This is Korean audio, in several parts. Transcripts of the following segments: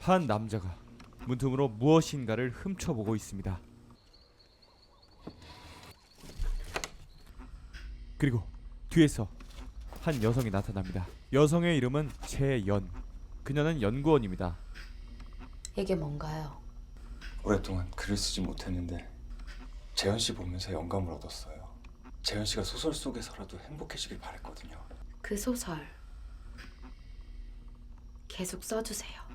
한 남자가 문틈으로 무엇인가를 훔쳐보고 있습니다. 그리고 뒤에서 한 여성이 나타납니다. 여성의 이름은 최연. 그녀는 연구원입니다. 이게 뭔가요? 오랫동안 글을 쓰지 못했는데 재현 씨 보면서 영감을 얻었어요. 재현 씨가 소설 속에서라도 행복해지길 바랬거든요. 그 소설 계속 써주세요.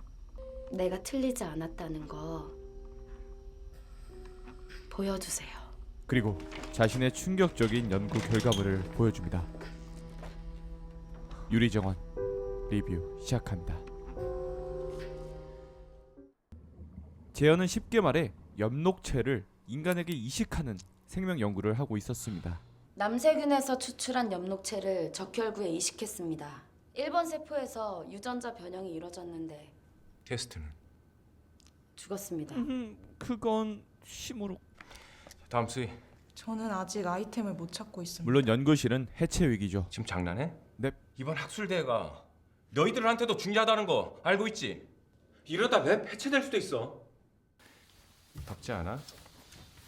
내가 틀리지 않았다는 거 보여주세요. 그리고 자신의 충격적인 연구 결과물을 보여줍니다. 유리정원 리뷰 시작합니다. 재현은 쉽게 말해 엽록체를 인간에게 이식하는 생명 연구를 하고 있었습니다. 남세균에서 추출한 엽록체를 적혈구에 이식했습니다. 1번 세포에서 유전자 변형이 이루어졌는데 테스트는 죽었습니다. 음, 그건 심으로. 다음 수위 저는 아직 아이템을 못 찾고 있습니다. 물론 연구실은 해체 위기죠. 지금 장난해? 네. 이번 학술 대회가 너희들한테도 중요하다는 거 알고 있지? 이러다 웹 해체될 수도 있어. 덥지 않아?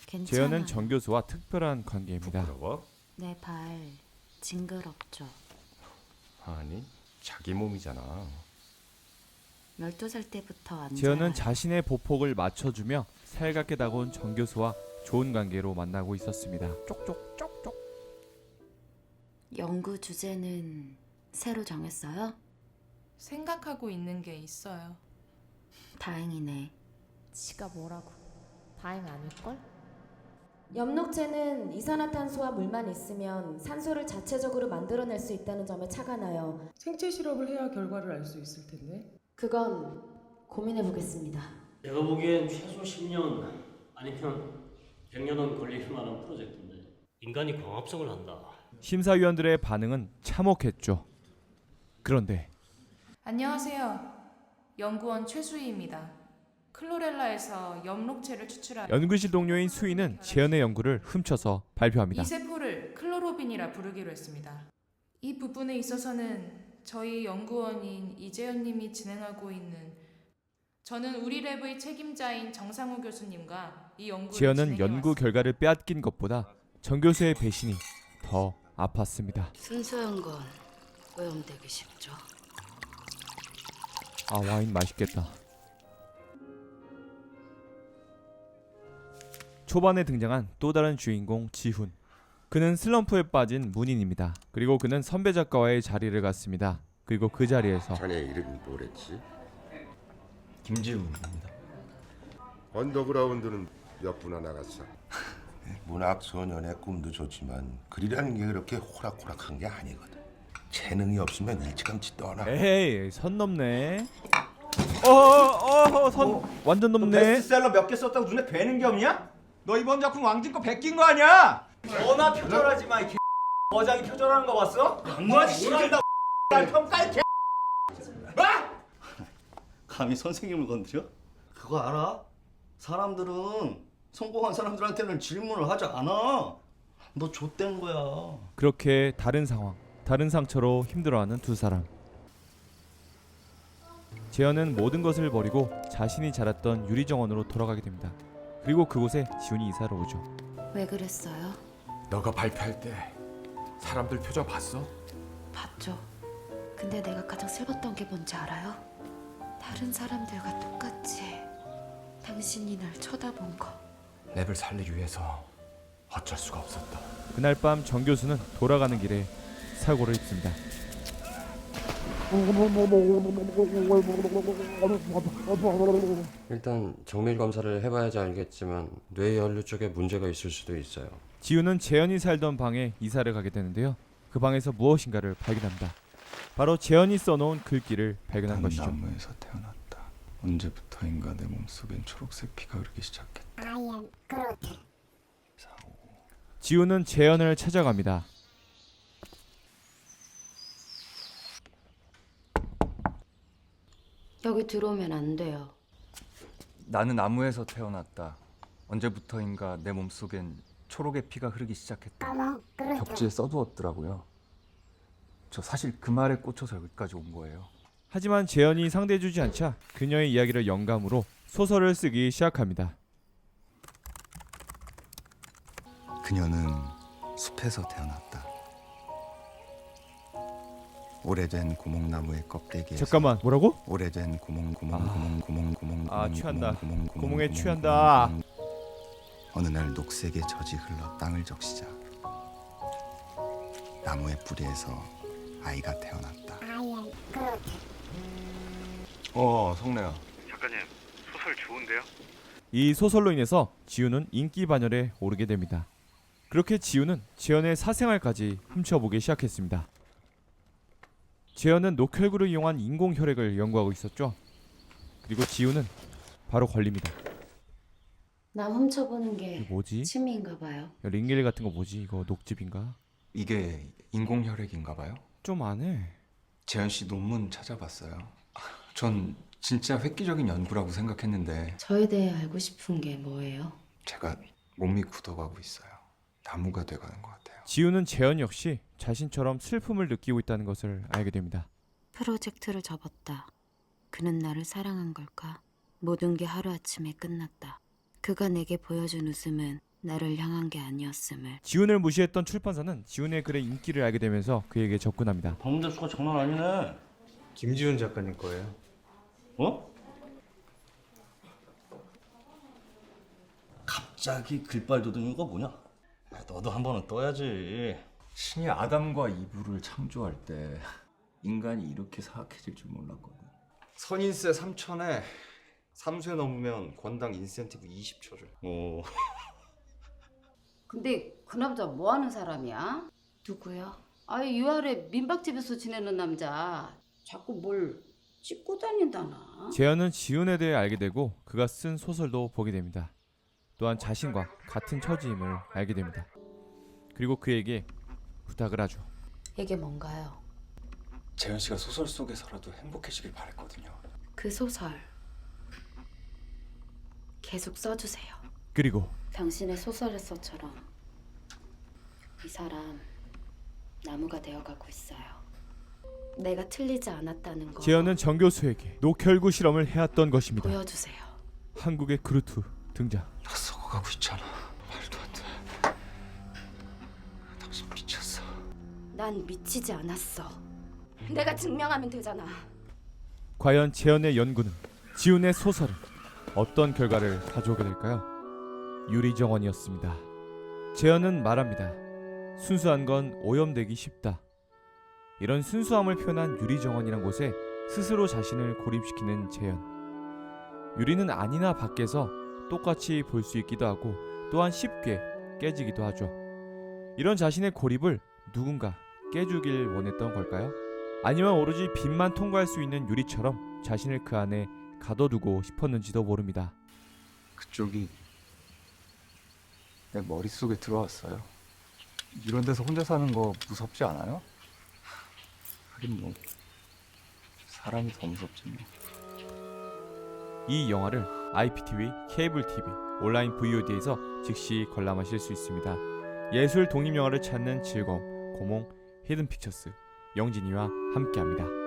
괜찮아. 재현은 정 교수와 특별한 관계입니다. 부러워? 내 발 징그럽죠. 아니 자기 몸이잖아. 12살 때부터 안 재현은 자라요. 자신의 보폭을 맞춰주며 살갑게 다가온 정 교수와 좋은 관계로 만나고 있었습니다. 쪽쪽 쪽쪽. 연구 주제는 새로 정했어요? 생각하고 있는 게 있어요. 다행이네. 지가 뭐라고 다행 아닐걸? 엽록체는 이산화탄소와 물만 있으면 산소를 자체적으로 만들어낼 수 있다는 점에 차가 나요. 생체 실험을 해야 결과를 알 수 있을 텐데. 그건 고민해 보겠습니다. 내가 보기엔 최소 10년 아니면 100년은 걸릴 만한 프로젝트인데 인간이 광합성을 한다. 심사위원들의 반응은 참혹했죠. 그런데 안녕하세요. 연구원 최수희입니다. 클로렐라에서 엽록체를 추출한 연구실 동료인 수인은 재현의 연구를 훔쳐서 발표합니다. 이 세포를 클로로빈이라 부르기로 했습니다. 이 부분에 있어서는 저희 연구원인 이재현 님이 진행하고 있는 저는 우리 랩의 책임자인 정상우 교수님과 이 연구를 재현은 진행해 연구. 결과를 빼앗긴 것보다 정 교수의 배신이 더 아팠습니다. 순수한 건 오염되기 쉽죠. 아 와인 맛있겠다. 초반에 등장한 또 다른 주인공 지훈. 그는 슬럼프에 빠진 문인입니다. 그리고 그는 선배 작가와의 자리를 갖습니다. 그리고 그 자리에서 자네 이름이 뭐랬지? 김지훈입니다. 언더그라운드는 몇 분나 나갔어? 문학 소년의 꿈도 좋지만 글이라는 게 그렇게 호락호락한 게 아니거든. 재능이 없으면 일찌감치 떠나. 에이 선 넘네. 어어선 완전 넘네. 베스트셀러 몇 개 썼다고 눈에 뵈는 게 없냐? 너 이번 작품 왕진 거 베낀 거 아니야? 전화 표절하지 마, 이 개. 거장이 표절하는 거 봤어? 양말 시킨다. 평가해 개. 감히 선생님을 건드려? 그거 알아? 사람들은 성공한 사람들한테는 질문을 하지 않아. 너 좆된 거야. 그렇게 다른 상황, 다른 상처로 힘들어하는 두 사람. 재현은 모든 것을 버리고 자신이 자랐던 유리정원으로 돌아가게 됩니다. 그리고 그곳에 지훈이 이사를 오죠. 왜 그랬어요? 너가 발표할 때 사람들 표정 봤어? 봤죠. 근데 내가 가장 슬펐던 게 뭔지 알아요? 다른 사람들과 똑같이 당신이 날 쳐다본 거. 랩을 살리기 위해서 어쩔 수가 없었다. 그날 밤 정 교수는 돌아가는 길에 사고를 입습니다. 일단 정밀 검사를 해봐야지 알겠지만 뇌 연류 쪽에 문제가 있을 수도 있어요. 지훈은 재현이 살던 방에 이사를 가게 되는데요. 그 방에서 무엇인가를 발견합니다. 바로 재현이 써놓은 글귀를 발견한 나는 것이죠. 나무에서 태어났다. 언제부터인가 내 몸속엔 초록색 피가 흐르기 시작했다. 지훈은 재현을 찾아갑니다. 여기 들어오면 안 돼요. 나는 나무에서 태어났다. 언제부터인가 내 몸속엔 초록의 피가 흐르기 시작했다. 벽지에 써두었더라고요. 저 사실 그 말에 꽂혀서 여기까지 온 거예요. 하지만 재현이 상대해주지 않자 그녀의 이야기를 영감으로 소설을 쓰기 시작합니다. 그녀는 숲에서 태어났다. 오래된 고목나무의 껍데기에서 잠깐만 뭐라고? 오래된 고목 아. 고목 고목 고목 아, 취한다. 고목, 취한다. 어느 날 녹색의 젖이 흘러 땅을 적시자 나무의 뿌리에서 아이가 태어났다. 어, 성래야. 작가님 소설 좋은데요? 이 소설로 인해서 지우는 인기 반열에 오르게 됩니다. 그렇게 지우는 재현의 사생활까지 훔쳐보기 시작했습니다. 재현은 녹혈구를 이용한 인공 혈액을 연구하고 있었죠. 그리고 지우는 바로 걸립니다. 남 훔쳐보는 게 뭐지? 취미인가 봐요. 링겔 같은 거 뭐지? 이거 녹즙인가? 이게 인공 혈액인가 봐요? 좀 안 해. 재현 씨 논문 찾아봤어요. 전 진짜 획기적인 연구라고 생각했는데 저에 대해 알고 싶은 게 뭐예요? 제가 몸이 굳어가고 있어요. 나무가 돼가는 것 같아요. 지우는 재현 역시 자신처럼 슬픔을 느끼고 있다는 것을 알게 됩니다. 프로젝트를 접었다. 그는 나를 사랑한 걸까? 모든 게 하루아침에 끝났다. 그가 내게 보여준 웃음은 나를 향한 게 아니었음을. 지훈을 무시했던 출판사는 지훈의 글의 인기를 알게 되면서 그에게 접근합니다. 방문대 수가 장난 아니네. 김지훈 작가님 거예요. 어? 갑자기 글빨 도둑이가 뭐냐? 아, 너도 한 번은 떠야지. 신이 아담과 이브를 창조할 때 인간이 이렇게 사악해질 줄 몰랐거든. 선인세 3천에 3세 넘으면 권당 인센티브 20초를. 어. 근데 그 남자 뭐 하는 사람이야? 누구요? 아이 유아래 민박집에서 지내는 남자. 자꾸 뭘 찍고 다닌다나. 재현은 지훈에 대해 알게 되고 그가 쓴 소설도 보게 됩니다. 또한 자신과 같은 처지임을 알게 됩니다. 그리고 그에게 부탁을 하죠. 이게 뭔가요? 재현 씨가 소설 속에서라도 행복해지길 바랬거든요. 그 소설 계속 써주세요. 그리고 당신의 소설에서처럼 이 사람 나무가 되어가고 있어요. 내가 틀리지 않았다는 거 재현은 정 교수에게 녹혈구 실험을 해왔던 것입니다. 보여주세요. 한국의 그루트 등장. 나 썩어가고 있잖아. 말도 안 돼. 당신 미쳤어. 난 미치지 않았어. 내가 증명하면 되잖아. 과연 재현의 연구는 지훈의 소설은 어떤 결과를 가져오게 될까요? 유리정원이었습니다. 재현은 말합니다. 순수한 건 오염되기 쉽다. 이런 순수함을 표현한 유리정원이란 곳에 스스로 자신을 고립시키는 재현. 유리는 안이나 밖에서 똑같이 볼 수 있기도 하고 또한 쉽게 깨지기도 하죠. 이런 자신의 고립을 누군가 깨주길 원했던 걸까요? 아니면 오로지 빛만 통과할 수 있는 유리처럼 자신을 그 안에 가둬두고 싶었는지도 모릅니다. 그쪽이 내 머릿속에 들어왔어요. 이런 데서 혼자 사는 거 무섭지 않아요? 하긴 뭐 사람이 더 무섭지 뭐. 이 영화를 IPTV, 케이블 TV, 온라인 VOD에서 즉시 관람하실 수 있습니다. 예술 독립 영화를 찾는 즐거움, 고몽 히든 픽처스 영진이와 함께합니다.